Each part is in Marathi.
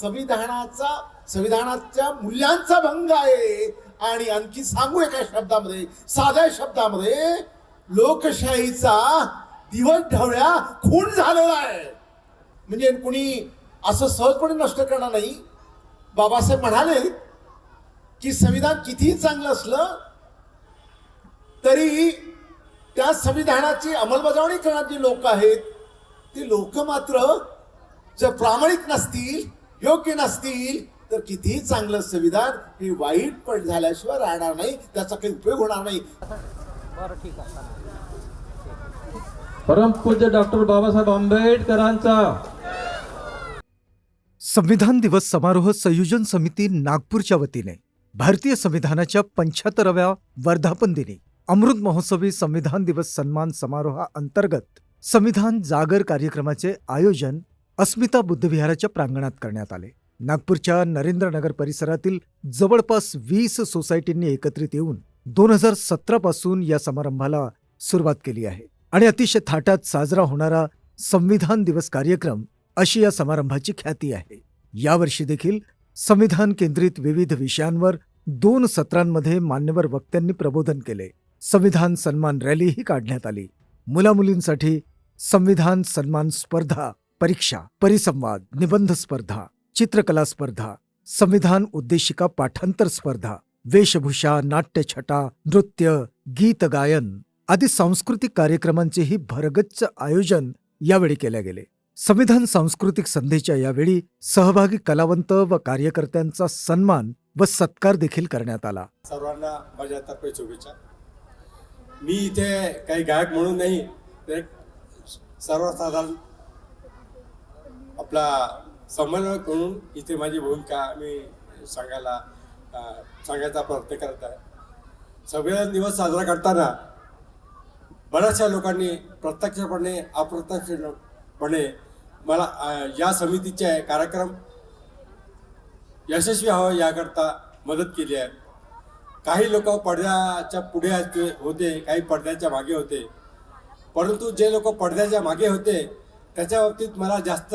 संविधानाचा संविधानाच्या मूल्यांचा भंग आहे. आणि आणखी सांगू एका शब्दामध्ये साध्या शब्दामध्ये लोकशाहीचा दिवस ढवळ्या खून झालेला आहे. म्हणजे कुणी असं सहजपणे नष्ट करणार नाही. बाबासाहेब म्हणाले की संविधान कितीही चांगलं असलं तरी त्या संविधानाची अंमलबजावणी करणारी लोक आहेत ती लोक मात्र जर प्रामाणिक नसतील योग्य नसतील तर कितीही चांगलं संविधान हे वाईट पण झाल्याशिवाय राहणार नाही. त्याचा काही उपयोग होणार नाही. परमपूज्य डॉक्टर बाबासाहेब आंबेडकरांचा. संविधान दिवस समारोह संयोजन समिती नागपूरच्या वतीने भारतीय संविधानाच्या पंच्याहत्तराव्या वर्धापन दिनी अमृत महोत्सवी संविधान दिवस सन्मान समारोहाअंतर्गत संविधान जागर कार्यक्रमाचे आयोजन अस्मिता बुद्धविहाराच्या प्रांगणात करण्यात आले. नागपूरच्या नरेंद्रनगर परिसरातील जवळपास वीस सोसायटींनी एकत्रित येऊन दोन हजार सतरा पासून या समारंभाला सुरुवात केली आहे. आणि अतिशय थाटात साजरा होणारा संविधान दिवस कार्यक्रम अशी या समारंभाची ख्याती आहे. यावर्षी देखील संविधान केंद्रित विविध विषयांवर दोन सत्रांमध्ये मान्यवर वक्त्यांनी प्रबोधन केले. संविधान सन्मान रॅलीही काढण्यात आली. मुलामुलींसाठी संविधान सन्मान स्पर्धा परीक्षा परिसंवाद निबंध स्पर्धा चित्रकला स्पर्धा संविधान उद्देशिका पाठांतर स्पर्धा वेशभूषा नाट्यछटा नृत्य गीत गायन आदी सांस्कृतिक कार्यक्रमांचेही भरगच्च आयोजन यावेळी केले गेले. संविधान सांस्कृतिक संधीच्या यावेळी सहभागी कलावंत व कार्यकर्त्यांचा सन्मान व सत्कार देखील करण्यात आला. सर्वांना माझ्यातर्फे शुभेच्छा मी इथे काही गायक म्हणून नाही सर्वसाधारण आपला समन्वय करून इथे माझी भूमिका मी सांगायला सांगायचा प्रयत्न करत आहे. संविधान दिवस साजरा करताना बऱ्याचशा लोकांनी प्रत्यक्षपणे अप्रत्यक्षपणे मला या समितीचे कार्यक्रम यशस्वी व्हावं याकरता मदत केली आहे. काही लोक पडद्याच्या पुढे होते काही पडद्याच्या मागे होते. परंतु जे लोक पडद्याच्या मागे होते त्याच्या बाबतीत मला जास्त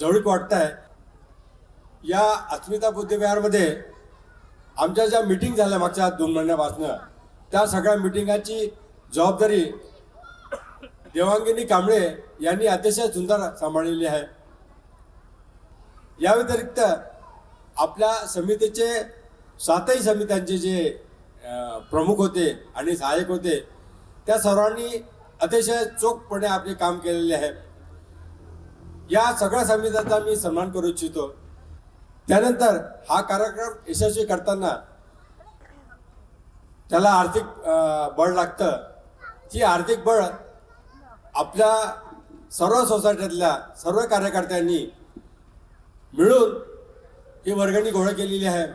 जवळीक वाटत आहे या अस्मिता बुद्धविहारमध्ये आमच्या ज्या मिटिंग झाल्या मागच्या दोन महिन्यापासनं त्या सगळ्या मिटिंगाची जबाबदारी देवांगिनी कांबळे यांनी अतिशय सुंदर सांभाळलेली आहे. या व्यतिरिक्त आपल्या समितीचे सातही समित्यांचे जे प्रमुख होते आणि सहाय्यक होते त्या सर्वांनी अतिशय चोखपणे आपले काम केलेले आहे. या सगळ्या समित्यांचा मी सन्मान करू इच्छितो. त्यानंतर हा कार्यक्रम यशस्वी करताना त्याला आर्थिक बळ लागतं. ती आर्थिक बळ आपल्या सर्व सोसायटीतल्या सर्व कार्यकर्त्यांनी मिळून ही वर्गणी गोळा केलेली आहे.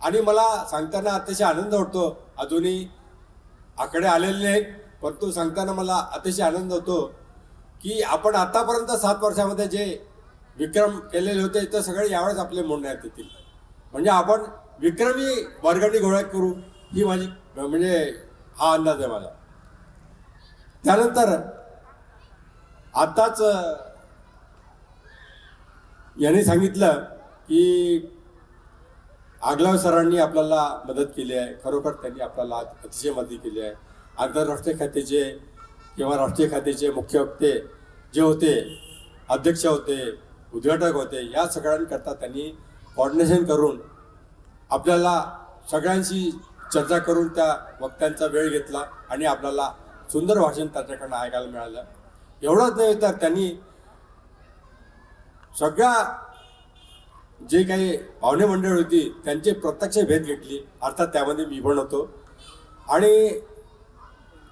आणि मला सांगताना अतिशय आनंद वाटतो अजूनही आकडे आलेले नाहीत. परंतु सांगताना मला अतिशय आनंद होतो की आपण आतापर्यंत सात वर्षामध्ये जे विक्रम केलेले होते ते सगळे यावेळेस आपले मोडण्यात येतील म्हणजे आपण विक्रमी वर्गणी गोळा करू ही माझी म्हणजे हा अंदाज आहे माझा. त्यानंतर आताच यांनी सांगितलं की आगलाव सरांनी आपल्याला मदत केली आहे खरोखर त्यांनी आपल्याला अतिशय मदत केली आहे. आंतरराष्ट्रीय खात्याचे किंवा राष्ट्रीय खात्याचे मुख्य वक्ते जे होते अध्यक्ष होते उद्घाटक होते या सगळ्यांकरता त्यांनी कॉर्डिनेशन करून आपल्याला सगळ्यांशी चर्चा करून त्या वक्त्यांचा वेळ घेतला आणि आपल्याला सुंदर भाषण त्याच्याकडनं ऐकायला मिळालं. एवढंच नाही तर त्यांनी सगळ्या जे काही पाहुणे मंडळ होती त्यांची प्रत्यक्ष भेट घेतली. अर्थात त्यामध्ये मी पण होतो. आणि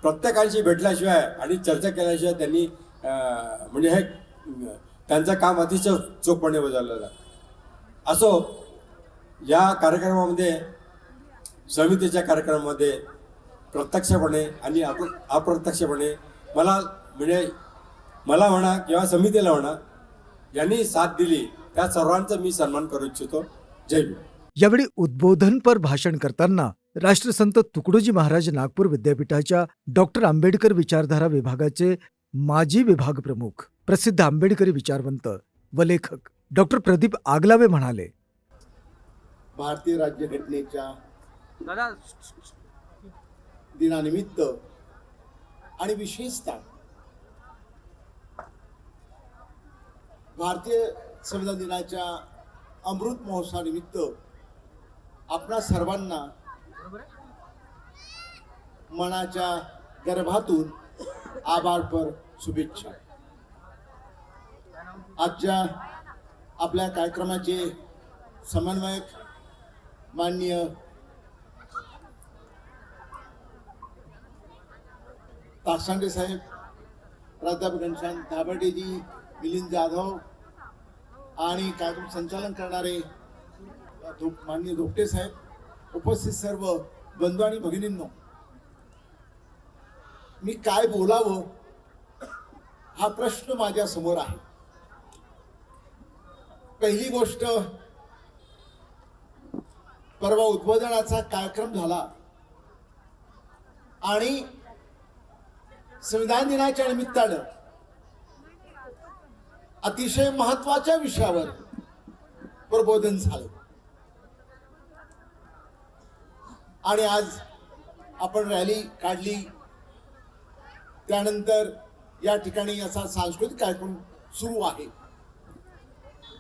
प्रत्येकाशी भेटल्याशिवाय आणि चर्चा केल्याशिवाय त्यांनी म्हणजे हे त्यांचं काम अतिशय चोखपणे बजावलेलं असो या कार्यक्रमामध्ये समितीच्या कार्यक्रमामध्ये प्रत्यक्षपणे आणि अप्र अप्रत्यक्षपणे मला म्हणजे मला म्हणा किंवा समितीला म्हणा यांनी साथ दिली त्या सर्वांचा मी सन्मान करू इच्छितो. जय यावेळी उद्बोधनपर भाषण करताना राष्ट्रसंत तुकडोजी महाराज नागपूर विद्यापीठाच्या डॉक्टर आंबेडकर विचारधारा विभागाचे माजी विभाग प्रमुख प्रसिद्ध आंबेडकरी विचारवंत व लेखक डॉक्टर प्रदीप आगलावे म्हणाले. भारतीय राज्यघटनेच्या दादा दिनानिमित्त आणि विशेषतः भारतीय संविधान दिनाच्या अमृत महोत्सवानिमित्त आपणा सर्वांना मनाच्या गर्भातून आभारपर शुभेच्छा. आजच्या आपल्या कार्यक्रमाचे समन्वयक माननीय तासांडे साहेब प्राध्यापक घनश्याम धाबडेजी मिलिंद जाधव आणि कार्यक्रम संचालन करणारे माननीय धोपटे साहेब उपस्थित सर्व बंधू आणि भगिनींनो मी काय बोलावं हा प्रश्न माझ्यासमोर आहे. पहिली गोष्ट परवा उद्बोधनाचा कार्यक्रम झाला आणि संविधान दिनाच्या निमित्तानं अतिशय महत्त्वाच्या विषयावर प्रबोधन झालं. आणि आज आपण रॅली काढली. त्यानंतर या ठिकाणी असा सांस्कृतिक कार्यक्रम सुरू आहे.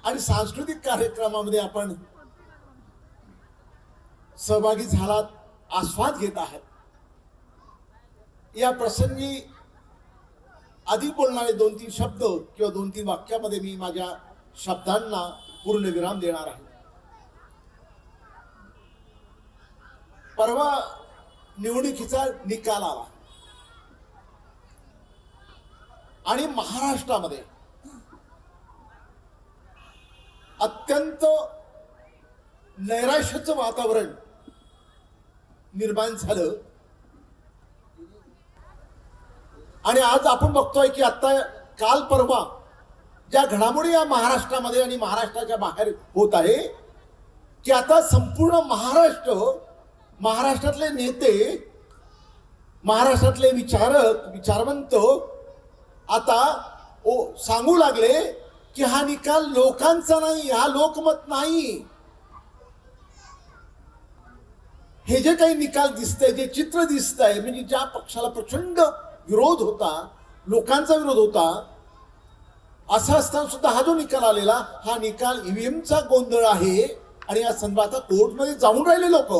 आणि सांस्कृतिक कार्यक्रमामध्ये आपण सहभागी झालात आस्वाद घेत आहात. या प्रसंगी आधी बोलणारे दोन तीन शब्द किंवा दोन तीन वाक्यामध्ये मी माझ्या शब्दांना पूर्ण विराम देणार आहे. परवा निवडणुकीचा निकाल आला. आणि महाराष्ट्रामध्ये अत्यंत नैराश्याचं वातावरण निर्माण झालं. आणि आज आपण बघतोय की आता काल परवा ज्या घडामोडी या महाराष्ट्रामध्ये आणि महाराष्ट्राच्या बाहेर होत आहे की आता संपूर्ण महाराष्ट्र महाराष्ट्रातले नेते महाराष्ट्रातले विचारक विचारवंत आता ओ सांगू लागले की हा निकाल लोकांचा नाही हा लोकमत नाही. हे जे काही निकाल दिसतंय जे चित्र दिसतंय म्हणजे ज्या पक्षाला प्रचंड विरोध होता लोकांचा विरोध होता असा असताना सुद्धा हा जो निकाल आलेला हा निकाल ईव्हीएमचा गोंधळ आहे आणि या संदर्भात आता कोर्टमध्ये जाऊन राहिले लोक.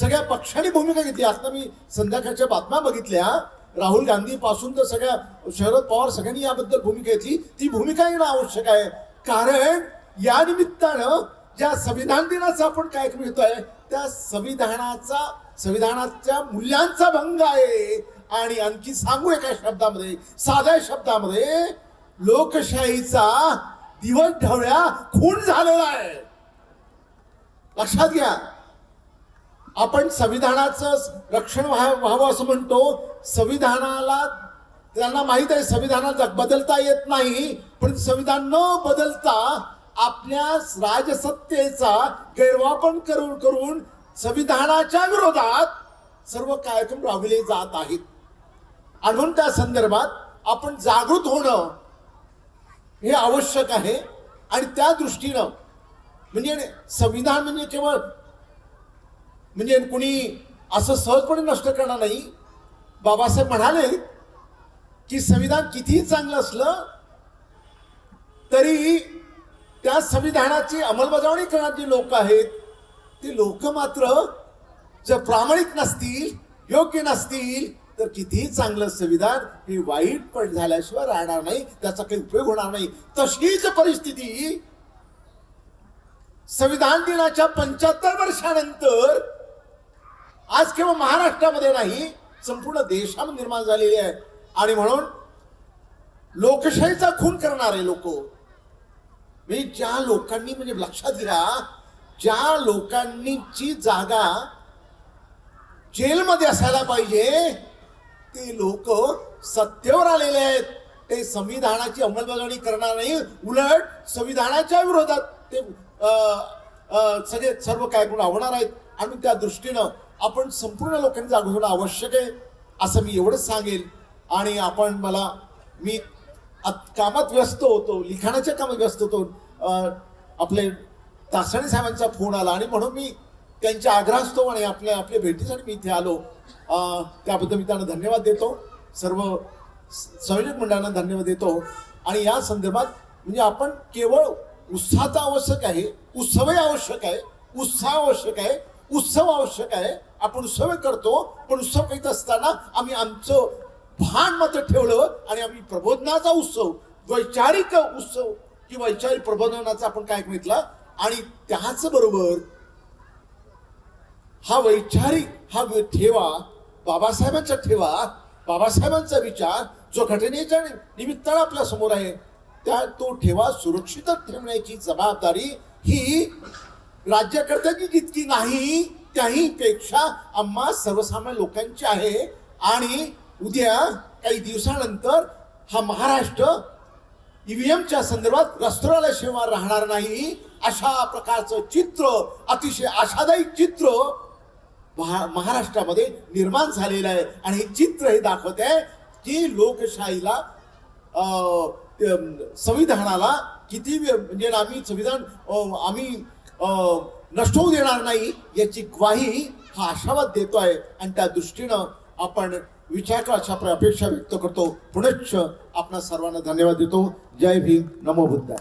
सगळ्या पक्षांनी भूमिका घेतली. आता मी संध्याकाळच्या बातम्या बघितल्या. राहुल गांधी पासून तर सगळ्या शरद पवार सगळ्यांनी याबद्दल भूमिका घेतली. ती भूमिका येणं आवश्यक आहे. कारण या निमित्तानं ज्या संविधान दिनाचा आपण कार्यक्रम घेतोय त्या संविधानाचा संविधानाच्या मूल्यांचा भंग आहे. आणि आणखी सांगू एका शब्दामध्ये साध्या शब्दामध्ये लोकशाहीचा दिवस ढवळ्या खून झालेला आहे. लक्षात घ्या. आपण संविधानाचं रक्षण व्हा- व्हावं असं म्हणतो. संविधानाला त्यांना माहीत आहे संविधानात बदलता येत नाही. पण संविधान न बदलता आपल्या राजसत्तेचा गैरवापर करून करून संविधानाच्या विरोधात सर्व कार्यक्रम राबविले जात आहेत. आणि म्हणून त्या संदर्भात आपण जागृत होणं हे आवश्यक आहे. आणि त्या दृष्टीनं म्हणजे संविधान म्हणजे केवळ म्हणजे कुणी असं सहजपणे नष्ट करणार नाही. बाबासाहेब म्हणाले की संविधान कितीही चांगलं असलं तरी त्या संविधानाची अंमलबजावणी करणारी लोक आहेत ती लोक मात्र जर प्रामाणिक नसतील योग्य नसतील तर कितीही चांगलं संविधान हे वाईट पण झाल्याशिवाय राहणार नाही. त्याचा काही उपयोग होणार नाही. तशीच परिस्थिती संविधान दिनाच्या पंच्याहत्तर वर्षानंतर आज केवळ महाराष्ट्रामध्ये नाही संपूर्ण देशामध्ये निर्माण झालेली आहे. आणि म्हणून लोकशाहीचा खून करणारे लोक मी ज्या लोकांनी म्हणजे लक्षात घ्या ज्या लोकांनीची जागा जेलमध्ये असायला पाहिजे ते लोक सत्तेवर आलेले आहेत. ते संविधानाची अंमलबजावणी करणार नाही. उलट संविधानाच्या विरोधात ते अं, सगळे सर्व काय गुण आवडणार आहेत. आणि त्या दृष्टीनं आपण संपूर्ण लोकांनी जागृत होणं आवश्यक आहे असं मी एवढंच सांगेल. आणि आपण मला मी कामात व्यस्त होतो लिखाणाच्या कामात व्यस्त होतो. आपले तासाणी साहेबांचा फोन आला आणि म्हणून मी त्यांच्या आग्रहास्तव आणि आपल्या आपल्या भेटीसाठी मी इथे आलो. त्याबद्दल मी त्यांना धन्यवाद देतो. सर्व स- संयोजक मंडळांना धन्यवाद देतो. आणि या संदर्भात म्हणजे आपण केवळ उत्साहाचा आवश्यक आहे उत्सवही आवश्यक आहे उत्साह आवश्यक आहे उत्सव आवश्यक आहे. आपण उत्सव करतो पण उत्सव करीत असताना आम्ही आमचं भान मात्र ठेवलं आणि आम्ही प्रबोधनाचा उत्सव वैचारिक उत्सव की वैचारिक प्रबोधनाचा आपण काय घेतला आणि त्याच बरोबर हा वैचारिक हा ठेवा बाबासाहेबांचा ठेवा बाबासाहेबांचा विचार जो घटनेच्या निमित्तानं आपल्यासमोर आहे त्या तो ठेवा सुरक्षित ठेवण्याची जबाबदारी ही राज्यकर्त्यांची जितकी नाही. त्याही पेक्षा आम्हा सर्वसामान्य लोकांची आहे. आणि उद्या काही दिवसानंतर हा महाराष्ट्र ईव्हीएमच्या संदर्भात रस्त्रोल्याशिवाय राहणार नाही. अशा प्रकारचं चित्र अतिशय आशादायी चित्र महा- महाराष्ट्रामध्ये निर्माण झालेलं आहे. आणि हे चित्र हे दाखवत आहे की लोकशाहीला संविधानाला किती म्हणजे आम्ही संविधान आम्ही नष्ट होऊ देणार नाही याची ग्वाही हा आशावाद देतो आहे आणि त्या दृष्टीनं आपण विचार अशा अपेक्षा व्यक्त करतो. पुनश्च आपणा सर्वांना धन्यवाद देतो. जय भीम. नमो बुद्धाय.